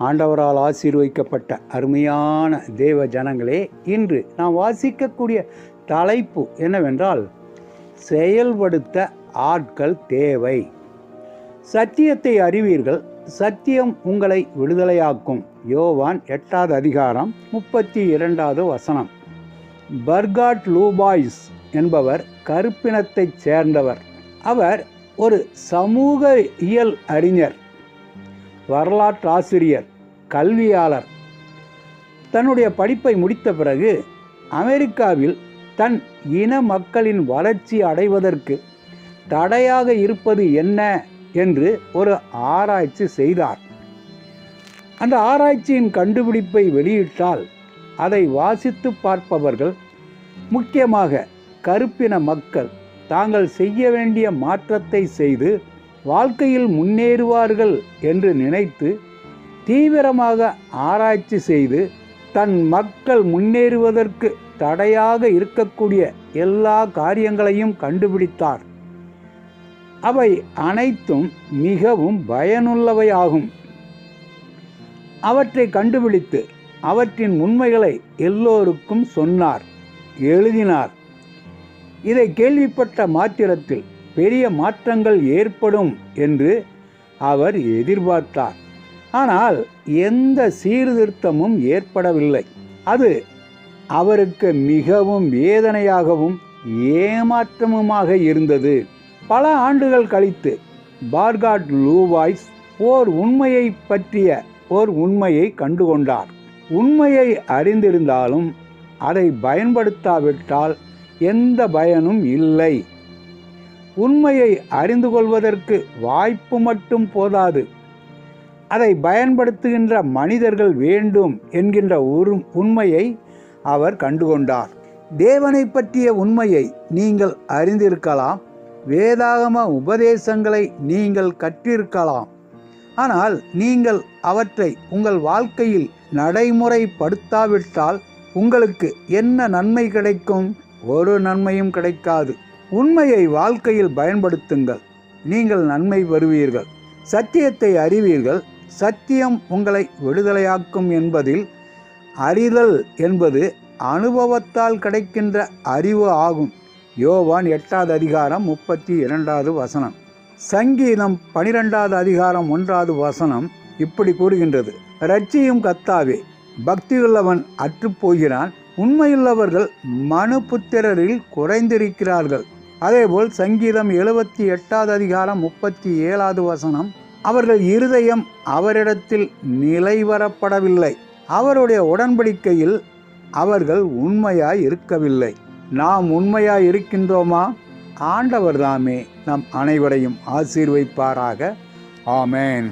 ஆண்டவரால் ஆசீர்வதிக்கப்பட்ட அருமையான தேவ ஜனங்களே இன்று நாம் வாசிக்கக்கூடிய தலைப்பு என்னவென்றால் செயல்படுத்த ஆட்கள் தேவை. சத்தியத்தை அறிவீர்கள் சத்தியம் உங்களை விடுதலையாக்கும். யோவான் எட்டாவது அதிகாரம் முப்பத்தி இரண்டாவது வசனம். பர்காட் லூபாய்ஸ் என்பவர் கருப்பினத்தைச் சேர்ந்தவர். அவர் ஒரு சமூக இயல் அறிஞர். வரலாற்றாசிரியர் கல்வியாளர். தன்னுடைய படிப்பை முடித்த பிறகு அமெரிக்காவில் தன் இன மக்களின் வளர்ச்சி அடைவதற்கு தடையாக இருப்பது என்ன என்று ஒரு ஆராய்ச்சி செய்தார். அந்த ஆராய்ச்சியின் கண்டுபிடிப்பை வெளியிட்டால் அதை வாசித்து பார்ப்பவர்கள் முக்கியமாக கருப்பின மக்கள் தாங்கள் செய்ய வேண்டிய மாற்றத்தை செய்து வாழ்க்கையில் முன்னேறுவார்கள் என்று நினைத்து தீவிரமாக ஆராய்ச்சி செய்து தன் மக்கள் முன்னேறுவதற்கு தடையாக இருக்கக்கூடிய எல்லா காரியங்களையும் கண்டுபிடித்தார். அவை அனைத்தும் மிகவும் பயனுள்ளவையாகும். அவற்றை கண்டுபிடித்து அவற்றின் உண்மைகளை எல்லோருக்கும் சொன்னார் எழுதினார். இதை கேள்விப்பட்ட மாத்திரத்தில் பெரிய மாற்றங்கள் ஏற்படும் என்று அவர் எதிர்பார்த்தார். ஆனால் எந்த சீர்திருத்தமும் ஏற்படவில்லை. அது அவருக்கு மிகவும் வேதனையாகவும் ஏமாற்றமுமாக இருந்தது. பல ஆண்டுகள் கழித்து பார்காட் லூவாய்ஸ் ஓர் உண்மையை பற்றிய ஓர் உண்மையை கண்டுகொண்டார். உண்மையை அறிந்திருந்தாலும் அதை பயன்படுத்தாவிட்டால் எந்த பயனும் இல்லை. உண்மையை அறிந்து கொள்வதற்கு வாய்ப்பு மட்டும் போதாது. அதை பயன்படுத்துகின்ற மனிதர்கள் வேண்டும் என்கின்ற ஒரு உண்மையை அவர் கண்டுகொண்டார். தேவனை பற்றிய உண்மையை நீங்கள் அறிந்திருக்கலாம். வேதாகம உபதேசங்களை நீங்கள் கற்றிருக்கலாம். ஆனால் நீங்கள் அவற்றை உங்கள் வாழ்க்கையில் நடைமுறைப்படுத்தாவிட்டால் உங்களுக்கு என்ன நன்மை கிடைக்கும்? ஒரு நன்மையும் கிடைக்காது. உண்மையை வாழ்க்கையில் பயன்படுத்துங்கள். நீங்கள் நன்மை பெறுவீர்கள். சத்தியத்தை அறிவீர்கள். சத்தியம் உங்களை விடுதலையாக்கும் என்பதில் அறிதல் என்பது அனுபவத்தால் கிடைக்கின்ற அறிவு ஆகும். யோவான் எட்டாவது அதிகாரம் முப்பத்தி இரண்டாவது வசனம். சங்கீதம் பனிரெண்டாவது அதிகாரம் ஒன்றாவது வசனம் இப்படி கூறுகின்றது. ரட்சியும் கத்தாவே பக்தியுள்ளவன் அற்றுப்போகிறான். உண்மையுள்ளவர்கள் மனு புத்திரரில் குறைந்திருக்கிறார்கள். அதேபோல் சங்கீதம் எழுபத்தி எட்டாவது அதிகாரம் முப்பத்தி ஏழாவது வசனம் அவர்கள் இருதயம் அவரிடத்தில் நிலைவரப்படவில்லை அவருடைய உடன்படிக்கையில் அவர்கள் உண்மையாய் இருக்கவில்லை. நாம் உண்மையாய் இருக்கின்றோமா? ஆண்டவர் தாமே நம் அனைவரையும் ஆசீர்வைப்பாராக. ஆமேன்.